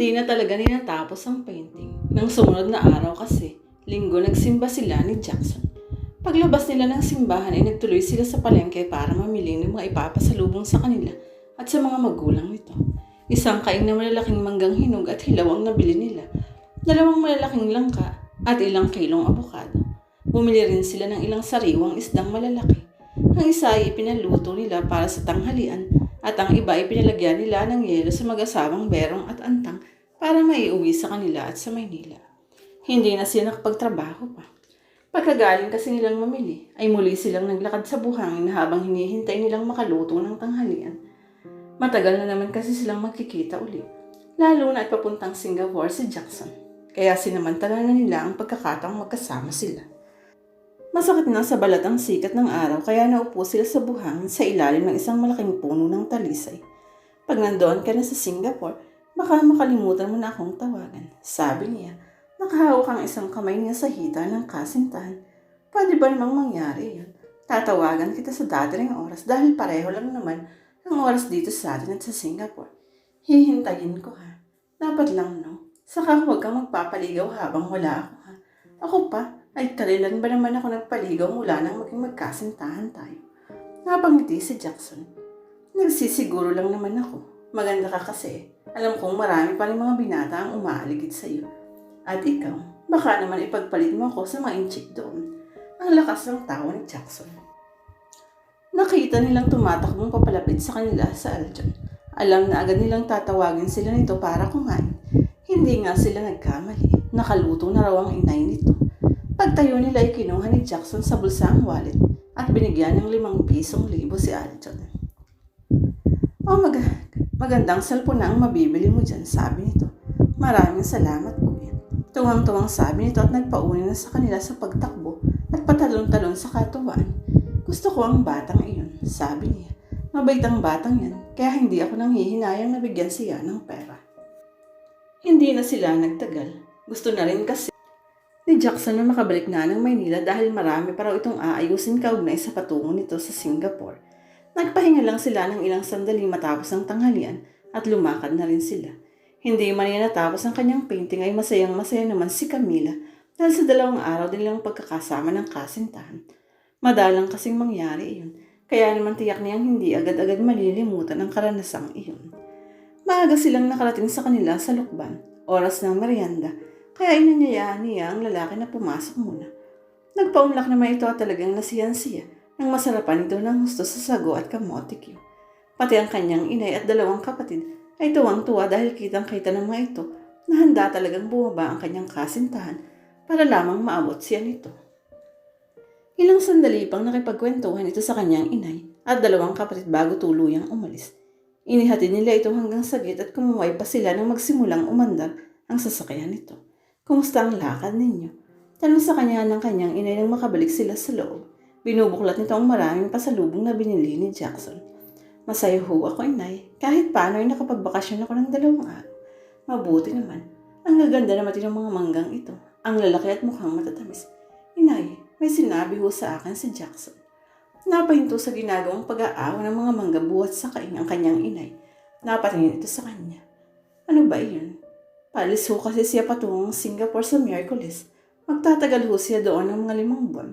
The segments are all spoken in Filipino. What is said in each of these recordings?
Hindi na talaga ninatapos ang painting. Nang sumunod na araw kasi, linggo nagsimba sila ni Jackson. Paglabas nila ng simbahan ay nagtuloy sila sa palengke para mamili ng mga ipapasalubong sa kanila at sa mga magulang nito. Isang kaing na malalaking manggang hinog at hilaw ang nabili nila. Dalawang malalaking langka at ilang kilong abokado. Bumili rin sila ng ilang sariwang isdang malalaki. Ang isa ay ipinaluto nila para sa tanghalian at ang iba ay pinalagyan nila ng yelo sa mag-asawang berong at antang para maiuwi sa kanila at sa Maynila. Hindi na sila nakapagtrabaho pa. Pagkagaling kasi nilang mamili, ay muli silang naglakad sa buhangin habang hinihintay nilang makaluto ng tanghalian. Matagal na naman kasi silang magkikita uli, lalo na at papuntang Singapore si Jackson. Kaya sinamantala na nila ang pagkakataong magkasama sila. Masakit na sa balat ang sikat ng araw kaya naupo sila sa buhangin sa ilalim ng isang malaking puno ng talisay. Pag nandoon ka na sa Singapore, baka makalimutan mo na akong tawagan. Sabi niya, nakahawak ang isang kamay niya sa hita ng kasintahan. Pwede ba namang mangyari yun? Tatawagan kita sa dadating oras dahil pareho lang naman ang oras dito sa atin at sa Singapore. Hihintayin ko ha. Dapat lang no. Saka huwag kang magpapaligaw habang wala ako ha. Ako pa, ay kailan ba naman ako nagpaligaw mula nang maging magkasintahan tayo? Napangiti si Jackson. Nagsisiguro lang naman ako. Maganda ka kasi. Alam kong marami pa rin mga binata ang umaaligid sa iyo. At ikaw, baka naman ipagpalit mo ako sa mga inchik doon. Ang lakas ng tawa ni Jackson. Nakita nilang tumatakbong papalapit sa kanila sa Aljon. Alam na agad nilang tatawagin sila nito para kumain. Hindi nga sila nagkamali. Nakaluto na raw ang inay nito. Pagtayo nila ay kinuha ni Jackson sa bulsa ang wallet at binigyan ng limang pisong libo si Aljon. Oh, mag magandang cellphone na ang mabibili mo dyan, sabi nito. Maraming salamat, kuya. Tuwang-tuwang sabi nito at nagpauni na sa kanila sa pagtakbo at patalon-talon sa katuwaan. Gusto ko ang batang iyon, sabi niya. Mabait ang batang yan, kaya hindi ako nang hihinayang nabigyan siya ng pera. Hindi na sila nagtagal. Gusto na rin kasi ni Jackson na makabalik na ng Maynila dahil marami pa raw itong aayusin kaugnay sa patungo nito sa Singapore. Nagpahinga lang sila ng ilang sandali matapos ang tanghalian at lumakad na rin sila. Hindi man niya natapos ang kanyang painting ay masayang masaya naman si Camila dahil sa dalawang araw din lang pagkakasama ng kasintahan. Madalang kasing mangyari iyon, kaya naman tiyak niyang hindi agad-agad malilimutan ang karanasang iyon. Maaga silang nakarating sa kanila sa lukban, oras ng merienda, kaya inanyayaan niya ang lalaki na pumasok muna. Nagpaunlak naman ito at talagang nasiyan siya nang masarapan ito ng gusto sa sago at kamotikyo. Pati ang kanyang inay at dalawang kapatid ay tuwang-tuwa dahil kitang-kita ng mga ito na handa talagang bumaba ang kanyang kasintahan para lamang maabot siya nito. Ilang sandali pang nakipagkwentuhan ito sa kanyang inay at dalawang kapatid bago tuluyang umalis. Inihatid nila ito hanggang sa gate at kumuhay pa sila nang magsimulang umandar ang sasakyan nito. Kumusta ang lakad ninyo? Tanong sa kanya ng kanyang inay nang makabalik sila sa loob. Binubuklat nito ang maraming pasalubong na binili ni Jackson. Masaya ho ako, inay. Kahit paano ay nakapagbakasyon ako ng dalawang araw. Mabuti naman. Ang gaganda naman ng mga manggang ito. Ang lalaki at mukhang matatamis. Inay, may sinabi ho sa akin si Jackson. Napahinto sa ginagawang pag-aawa ng mga mangga buhat sa kaing ang kanyang inay. Napatingin ito sa kanya. Ano ba iyon? Palis ho kasi siya patungong Singapore sa Miyerkules. Magtatagal ho siya doon ng mga limang buwan.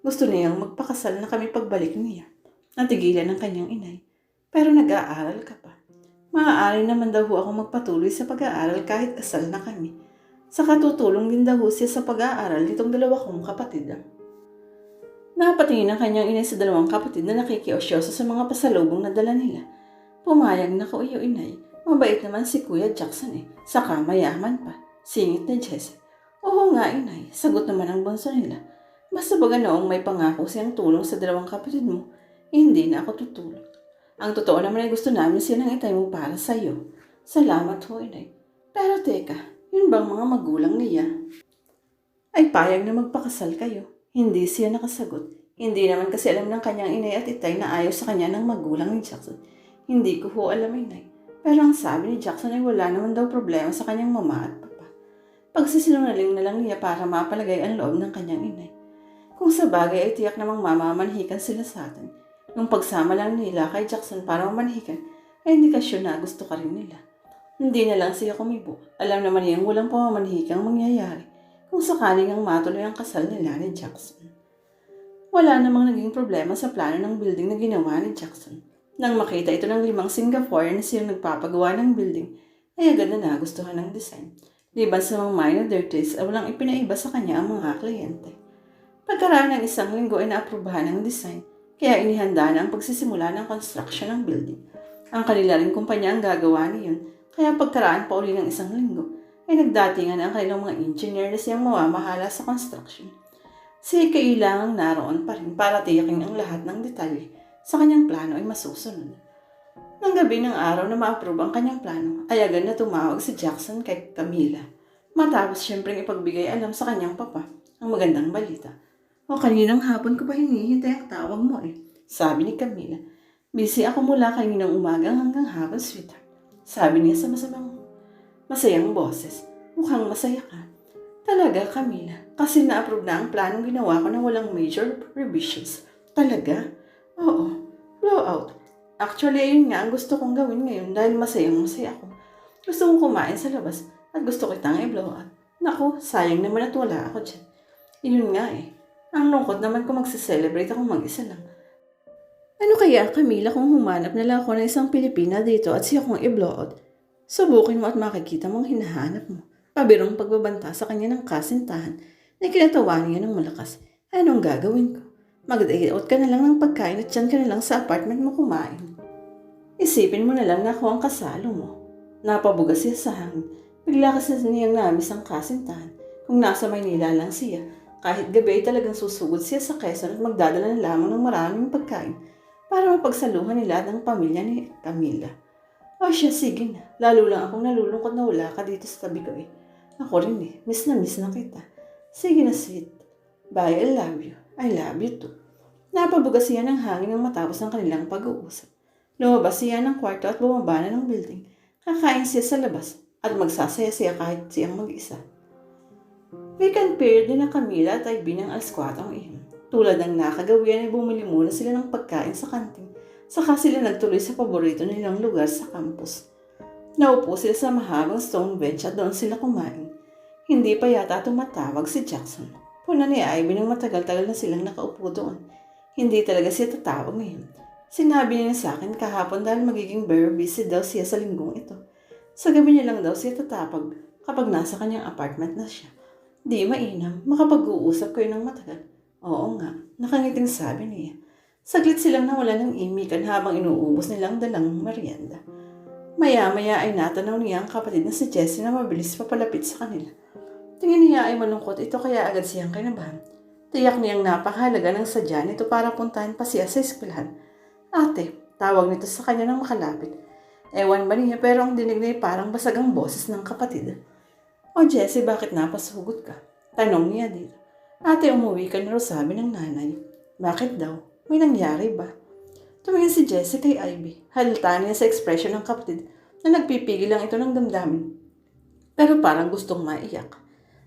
Gusto niyang magpakasal na kami pagbalik niya. Natigilan ng kanyang inay. Pero nag-aaral ka pa. Maaari naman daw ako magpatuloy sa pag-aaral kahit kasal na kami. Sa katutulong din daw siya sa pag-aaral nitong dalawa kong kapatid. Napatingin ang kanyang inay sa dalawang kapatid na nakikiosyoso sa mga pasalubong na dala nila. Pumayag na ko iyo inay. Mabait naman si Kuya Jackson eh. Saka mayaman pa. Singit na Jesse. Oo nga inay. Sagot naman ang bunso nila. Basta ba ganoong may pangako siyang tulong sa dalawang kapatid mo, hindi na ako tutulong. Ang totoo naman ay gusto namin siya ng itay mo para sa iyo. Salamat ho, inay. Pero teka, yun bang mga magulang niya? Ay payag na magpakasal kayo. Hindi siya nakasagot. Hindi naman kasi alam ng kanyang inay at itay na ayaw sa kanya ng magulang ni Jackson. Hindi ko ho alam, inay. Pero ang sabi ni Jackson ay wala naman daw problema sa kanyang mama at papa. Pagsisinungaling na lang niya para mapalagay ang loob ng kanyang inay. Kung sa bagay ay tiyak namang mamamanhikan sila sa atin. Nung pagsama lang nila kay Jackson para mamanhikan, ay indikasyon na gusto ka rin nila. Hindi na lang siya kumibo. Alam naman niyang walang pamamanhikang mangyayari kung sakaling ang matuloy ang kasal nila ni Jackson. Wala namang naging problema sa plano ng building na ginawa ni Jackson. Nang makita ito ng limang Singaporean na siyang nagpapagawa ng building, ay agad na nagustuhan ng design. Liban sa mga minor dirties ay walang ipinaiba sa kanya ang mga kliyente. Pagkaraan ng isang linggo ay naaprubahan ng design, kaya inihanda na ang pagsisimula ng construction ng building. Ang kanila rin kumpanya ang gagawa niyon, kaya pagkaraan pa uli ng isang linggo, ay nagdatingan ang kanilang mga engineer na siyang mawamahala sa construction. Si kailangang naroon pa rin para tiyakin ang lahat ng detalye sa kanyang plano ay masusunod. Nang gabi ng araw na ma-approve ang kanyang plano, ay agad na tumawag si Jackson kay Camila. Matapos siyempre ipagbigay alam sa kanyang papa ang magandang balita. O kaninang hapon ko pa hinihintay ang tawag mo eh, sabi ni Camila. Busy ako mula kaninang umagang hanggang hapon, sweetheart. Sabi niya sa masamang masayang boses. Mukhang masaya ka. Talaga, Camila. Kasi na-approve na ang planong ginawa ko na walang major revisions. Talaga? Oo. Blowout. Actually, ayun nga ang gusto kong gawin ngayon dahil masayang masaya ako. Gusto kong kumain sa labas at gusto kitang i-blowout. Naku, sayang naman at wala ako dyan. Yun nga eh. Ang lungkot naman kung magse-celebrate ako mag-isa lang. Ano kaya, Camila, kung humanap na lang ako ng isang Pilipina dito at siya kong i-blowout? Subukin mo at makikita mo ang hinahanap mo. Pabirong pagbabanta sa kanya ng kasintahan na kinatawa niya ng malakas. Anong gagawin ko? Mag-day ka na lang ng pagkain at dyan ka na lang sa apartment mo kumain. Isipin mo na lang na ako ang kasalo mo. Napabuga siya sa hangin. Bigla kasi niyang namis ang kasintahan. Kung nasa Maynila lang siya, kahit gabi ay talagang susugod siya sa Quezon at magdadala na lamang ng maraming pagkain para mapagsaluhan nila ng pamilya ni Camila. O siya, sige na. Lalo lang akong nalulungkot na wala ka dito sa tabi ko eh. Ako rin eh. Miss na miss na kita. Sige na, sweet. Bye, I love you. I love you too. Napabuga siya ng hangin ng matapos ng kanilang pag-uusap. Lumabas siya ng kwarto at bumaba na ng building. Kakain siya sa labas at magsasaya siya kahit siyang mag-isa. Vacant period din ng Camila at Ivy ng alas 4 am. Tulad ng nakagawian ay bumili muna sila ng pagkain sa kanting. Saka sila nagtuloy sa paborito nilang lugar sa campus. Naupo sila sa mahabang stone bench at doon sila kumain. Hindi pa yata tumatawag si Jackson. Puna ni Ivy nang matagal-tagal na silang nakaupo doon. Hindi talaga siya tatawag ngayon. Sinabi niya sa akin kahapon dahil magiging very busy daw siya sa linggong ito. Sa gabi niya lang daw siya tatapag kapag nasa kanyang apartment na siya. Di mainam, makapag-uusap kayo ng matagal. Oo nga, nakangiting sabi niya. Saglit silang nawala ng imikan habang inuubos nilang dalang merienda. Maya-maya ay natanaw niya ang kapatid na si Jessie na mabilis papalapit sa kanila. Tingin niya ay malungkot ito kaya agad siyang kinabahan. Tiyak niyang napakahalaga ng sadya nito para puntahan pa siya sa eskwelahan. Ate, tawag nito sa kanya nang makalapit. Ewan ba niya pero ang dinig niya ay parang basag ang boses ng kapatid. O Jessie, bakit napasugot ka? Tanong niya dito. Ate, umuwi ka na raw sabi ng nanay. Bakit daw? May nangyari ba? Tumingin si Jessie kay Ivy. Halata niya sa ekspresyon ng kapatid na nagpipigil lang ito ng damdamin. Pero parang gustong maiyak.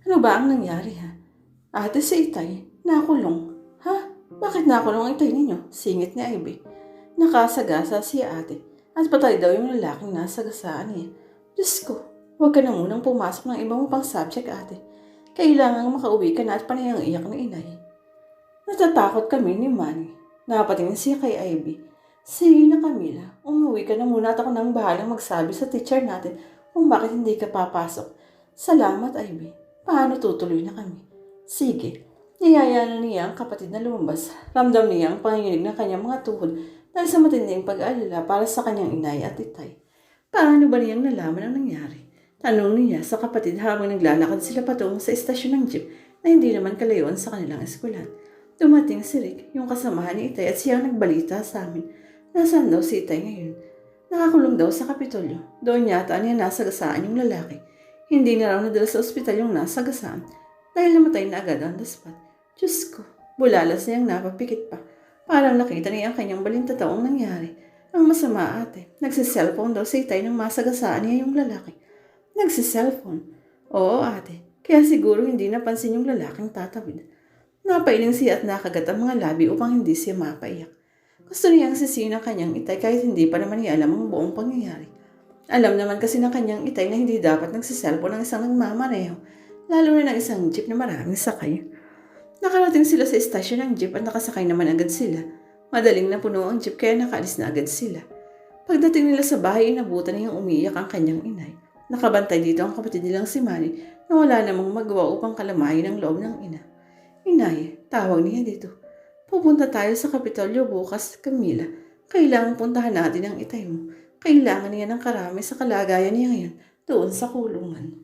Ano ba ang nangyari ha? Ate si Itay, nakulong. Ha? Bakit nakulong ang Itay ninyo? Singit ni Ivy. Nakasagasa si ate at patay daw yung lalaking nasa gasaan niya. Diyos ko, huwag ka na munang pumasok ng ibang pang subject ate. Kailangang makauwi ka na at panay ang iyak ni inay. Natatakot kami ni Manny. Napatingin siya kay Ivy. Sige na Camila, umuwi ka na muna at ako nang bahalang magsabi sa teacher natin kung bakit hindi ka papasok. Salamat Ivy. Paano tutuloy na kami? Sige. Niyaya na niya ang kapatid na lumabas. Ramdam niya ang panginginig ng kanyang mga tuhod dahil sa matinding pag-aalala para sa kanyang inay at itay. Paano ba niyang nalaman ang nangyari? Tanong niya sa kapatid habang naglalakad sila patungo sa istasyon ng jeep na hindi naman kalayuan sa kanilang eskwelahan. Dumating si Rick, yung kasamahan ni Itay at siya ang nagbalita sa amin. Nasaan daw si Itay ngayon? Nakakulong daw sa Kapitolyo. Doon yata niya nasagasaan yung lalaki. Hindi na raw nadala sa ospital yung nasagasaan dahil namatay na agad the spot. Diyos ko, bulalas niyang napapikit pa. Parang nakita niya ang kanyang balintataong nangyari. Ang masama ate, nagsiselfone daw si Itay nang masagasaan niya yung lalaki. Nagsiselfone? Oo ate, kaya siguro hindi napansin yung lalaking tatawid. Napailing siya at nakagat ang mga labi upang hindi siya mapaiyak. Gusto niyang sisihin ang kanyang itay kahit hindi pa naman niya alam ang buong pangyayari. Alam naman kasi ng kanyang itay na hindi dapat nagsiselfon ng isang nagmamaneho, lalo na ng isang jeep na maraming sakay. Nakarating sila sa istasyon ng jeep at nakasakay naman agad sila. Madaling na puno ang jeep kaya nakaalis na agad sila. Pagdating nila sa bahay, inabutan niyang umiyak ang kanyang inay. Nakabantay dito ang kapatid nilang si Manny na wala namang magawa upang kalamayin ang loob ng ina. Inay, tawag niya dito. Pupunta tayo sa Kapitolyo bukas, Camila. Kailangan puntahan natin ang itay mo. Kailangan niya ng karami sa kalagayan niya ngayon doon sa kulungan.